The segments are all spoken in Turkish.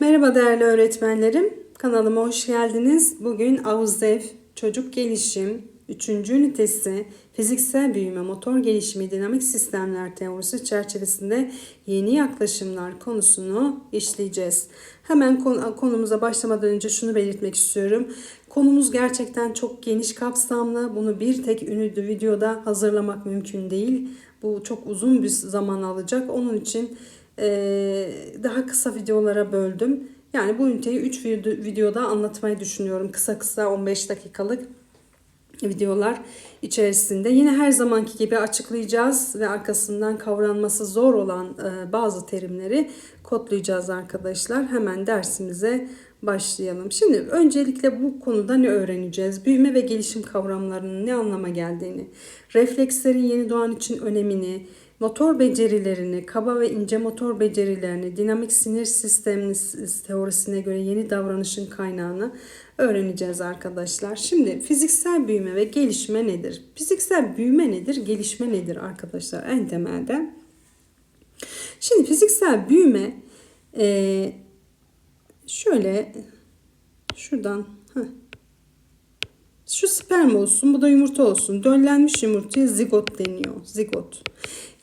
Merhaba değerli öğretmenlerim. Kanalıma hoş geldiniz. Bugün AUZDEF Çocuk Gelişim 3. ünitesi Fiziksel Büyüme Motor Gelişimi Dinamik Sistemler Teorisi çerçevesinde yeni yaklaşımlar konusunu işleyeceğiz. Hemen konu- konumuza başlamadan önce şunu belirtmek istiyorum. Konumuz gerçekten çok geniş kapsamlı. Bunu bir tek ünlü videoda hazırlamak mümkün değil. Bu çok uzun bir zaman alacak. Onun için daha kısa videolara böldüm. Yani bu üniteyi 3 videoda anlatmayı düşünüyorum. Kısa kısa 15 dakikalık videolar içerisinde. Yine her zamanki gibi açıklayacağız ve arkasından kavranması zor olan e, bazı terimleri kodlayacağız arkadaşlar. Hemen dersimize başlayalım. Şimdi öncelikle bu konuda ne öğreneceğiz? Büyüme ve gelişim kavramlarının ne anlama geldiğini, reflekslerin yeni doğan için önemini, motor becerilerini, kaba ve ince motor becerilerini, dinamik sinir sistemi teorisine göre yeni davranışın kaynağını öğreneceğiz arkadaşlar. Şimdi fiziksel büyüme ve gelişme nedir? Fiziksel büyüme nedir? Gelişme nedir arkadaşlar? En temelde. Şimdi fiziksel büyüme e, şöyle şuradan heh, şu sperm olsun, bu da yumurta olsun. Döllenmiş yumurtaya zigot deniyor. Zigot.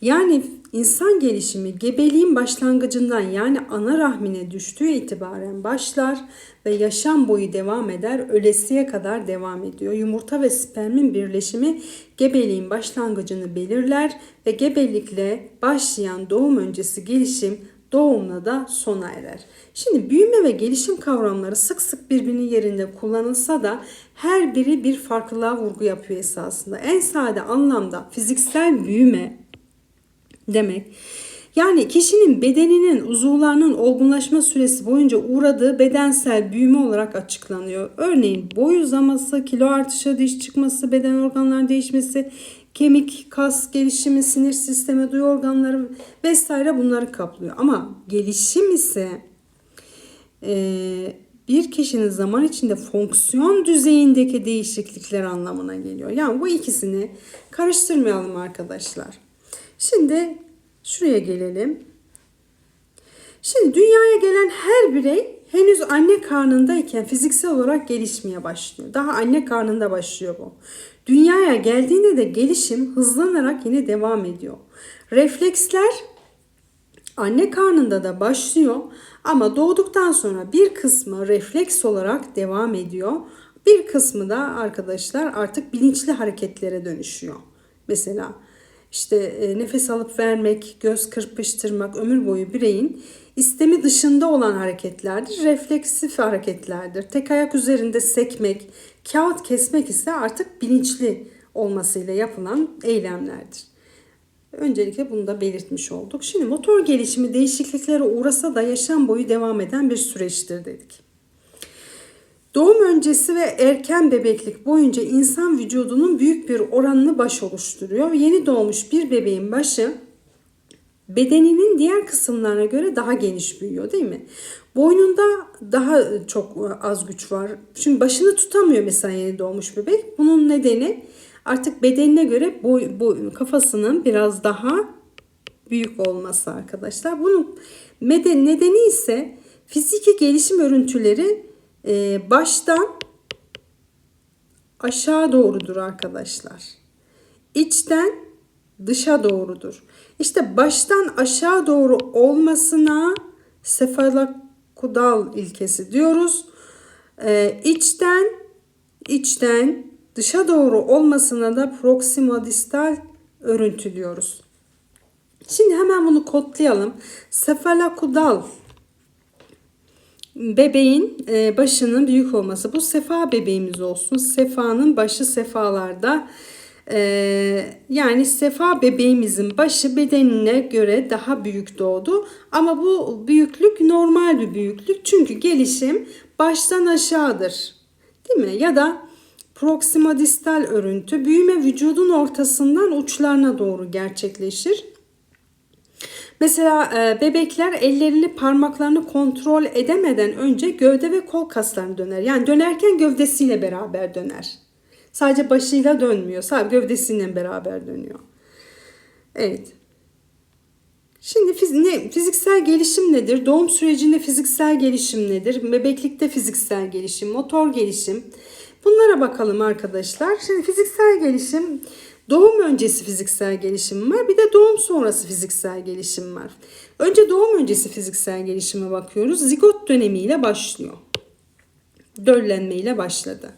Yani insan gelişimi gebeliğin başlangıcından yani ana rahmine düştüğü itibaren başlar ve yaşam boyu devam eder, ölesiye kadar devam ediyor. Yumurta ve spermin birleşimi gebeliğin başlangıcını belirler ve gebelikle başlayan doğum öncesi gelişim doğumla da sona erer. Şimdi büyüme ve gelişim kavramları sık sık birbirinin yerinde kullanılsa da her biri bir farklılığa vurgu yapıyor esasında. En sade anlamda fiziksel büyüme demek. Yani kişinin bedeninin uzuvlarının olgunlaşma süresi boyunca uğradığı bedensel büyüme olarak açıklanıyor. Örneğin boy uzaması, kilo artışı, diş çıkması, beden organları değişmesi, kemik, kas gelişimi, sinir sistemi, duyu organları vesaire bunları kaplıyor. Ama gelişim ise e, bir kişinin zaman içinde fonksiyon düzeyindeki değişiklikler anlamına geliyor. Yani bu ikisini karıştırmayalım arkadaşlar. Şimdi şuraya gelelim. Şimdi dünyaya gelen her birey henüz anne karnındayken fiziksel olarak gelişmeye başlıyor. Daha anne karnında başlıyor bu. Dünyaya geldiğinde de gelişim hızlanarak yine devam ediyor. Refleksler anne karnında da başlıyor ama doğduktan sonra bir kısmı refleks olarak devam ediyor. Bir kısmı da arkadaşlar artık bilinçli hareketlere dönüşüyor. Mesela işte e, nefes alıp vermek, göz kırpıştırmak ömür boyu bireyin istemi dışında olan hareketlerdir. Refleksif hareketlerdir. Tek ayak üzerinde sekmek, kağıt kesmek ise artık bilinçli olmasıyla yapılan eylemlerdir. Öncelikle bunu da belirtmiş olduk. Şimdi motor gelişimi değişikliklere uğrasa da yaşam boyu devam eden bir süreçtir dedik. Doğum öncesi ve erken bebeklik boyunca insan vücudunun büyük bir oranını baş oluşturuyor. Yeni doğmuş bir bebeğin başı bedeninin diğer kısımlarına göre daha geniş büyüyor değil mi? Boynunda daha çok az güç var. Şimdi başını tutamıyor mesela yeni doğmuş bebek. Bunun nedeni artık bedenine göre boy, boy kafasının biraz daha büyük olması arkadaşlar. Bunun nedeni ise fiziki gelişim örüntüleri e, baştan aşağı doğrudur arkadaşlar. İçten dışa doğrudur. İşte baştan aşağı doğru olmasına sefalakudal ilkesi diyoruz. Ee, içten içten dışa doğru olmasına da proksimadistal örüntülüyoruz. Şimdi hemen bunu kodlayalım. Sefalakudal bebeğin e, başının büyük olması. Bu sefa bebeğimiz olsun. Sefa'nın başı sefalarda. Ee, yani sefa bebeğimizin başı bedenine göre daha büyük doğdu. Ama bu büyüklük normal bir büyüklük. Çünkü gelişim baştan aşağıdır. Değil mi? Ya da proksima distal örüntü büyüme vücudun ortasından uçlarına doğru gerçekleşir. Mesela e, bebekler ellerini parmaklarını kontrol edemeden önce gövde ve kol kaslarını döner. Yani dönerken gövdesiyle beraber döner. Sadece başıyla dönmüyor. Sadece gövdesiyle beraber dönüyor. Evet. Şimdi fiz- ne, fiziksel gelişim nedir? Doğum sürecinde fiziksel gelişim nedir? Bebeklikte fiziksel gelişim, motor gelişim. Bunlara bakalım arkadaşlar. Şimdi fiziksel gelişim, doğum öncesi fiziksel gelişim var. Bir de doğum sonrası fiziksel gelişim var. Önce doğum öncesi fiziksel gelişime bakıyoruz. Zigot dönemiyle başlıyor. Döllenme ile başladı.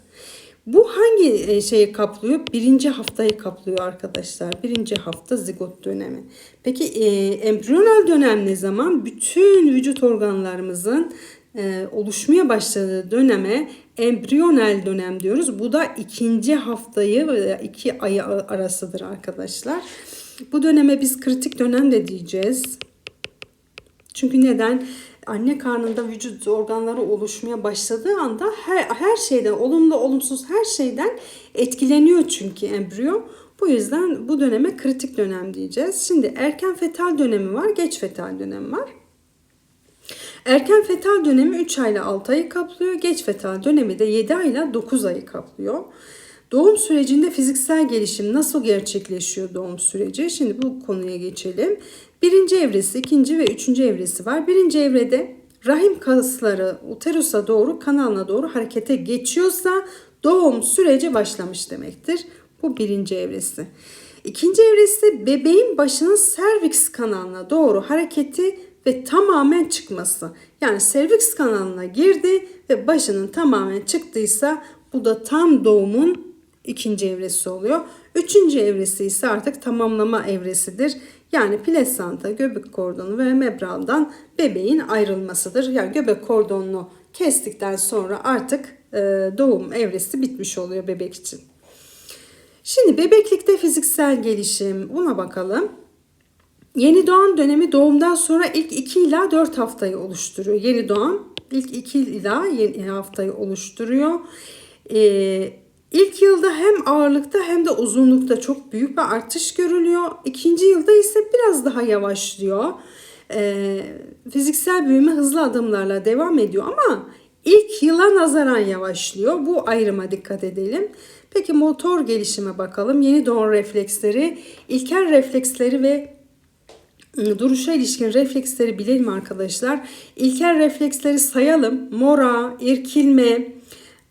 Bu hangi e, şeyi kaplıyor? Birinci haftayı kaplıyor arkadaşlar. Birinci hafta zigot dönemi. Peki e, embriyonal dönem ne zaman? Bütün vücut organlarımızın e, oluşmaya başladığı döneme embriyonal dönem diyoruz. Bu da ikinci haftayı ve iki ayı arasıdır arkadaşlar. Bu döneme biz kritik dönem de diyeceğiz. Çünkü neden? Anne karnında vücut organları oluşmaya başladığı anda her, her şeyden, olumlu olumsuz her şeyden etkileniyor çünkü embriyo. Bu yüzden bu döneme kritik dönem diyeceğiz. Şimdi erken fetal dönemi var, geç fetal dönemi var. Erken fetal dönemi 3 ay ile 6 ayı kaplıyor. Geç fetal dönemi de 7 ay ile 9 ayı kaplıyor. Doğum sürecinde fiziksel gelişim nasıl gerçekleşiyor doğum süreci? Şimdi bu konuya geçelim. Birinci evresi, ikinci ve üçüncü evresi var. Birinci evrede rahim kasları uterusa doğru, kanalına doğru harekete geçiyorsa doğum süreci başlamış demektir. Bu birinci evresi. İkinci evresi bebeğin başının serviks kanalına doğru hareketi ve tamamen çıkması. Yani serviks kanalına girdi ve başının tamamen çıktıysa bu da tam doğumun ikinci evresi oluyor. Üçüncü evresi ise artık tamamlama evresidir. Yani plasenta, göbek kordonu ve membraldan bebeğin ayrılmasıdır. Yani göbek kordonunu kestikten sonra artık e, doğum evresi bitmiş oluyor bebek için. Şimdi bebeklikte fiziksel gelişim buna bakalım. Yeni doğan dönemi doğumdan sonra ilk 2 ila 4 haftayı oluşturuyor. Yeni doğan ilk 2 ila yeni haftayı oluşturuyor. Ee, ilk yılda hem ağırlıkta hem de uzunlukta çok büyük bir artış görülüyor. İkinci yılda ise biraz daha yavaşlıyor. Ee, fiziksel büyüme hızlı adımlarla devam ediyor ama ilk yıla nazaran yavaşlıyor. Bu ayrıma dikkat edelim. Peki motor gelişime bakalım. Yeni doğan refleksleri, ilkel refleksleri ve duruşa ilişkin refleksleri bilelim arkadaşlar. İlkel refleksleri sayalım. Mora, irkilme,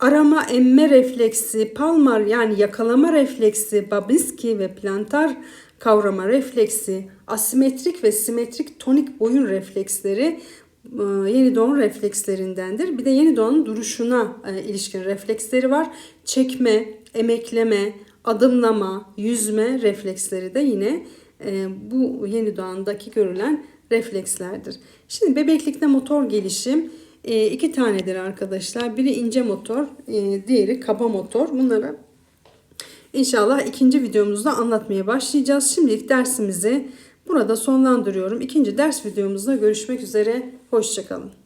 arama emme refleksi, palmar yani yakalama refleksi, Babinski ve plantar kavrama refleksi, asimetrik ve simetrik tonik boyun refleksleri yeni doğan reflekslerindendir. Bir de yeni doğanın duruşuna e, ilişkin refleksleri var. Çekme, emekleme, adımlama, yüzme refleksleri de yine e, bu yeni doğandaki görülen reflekslerdir. Şimdi bebeklikte motor gelişim e, iki tanedir arkadaşlar. Biri ince motor, e, diğeri kaba motor. Bunları inşallah ikinci videomuzda anlatmaya başlayacağız. Şimdilik dersimizi burada sonlandırıyorum. İkinci ders videomuzda görüşmek üzere. Hoşçakalın.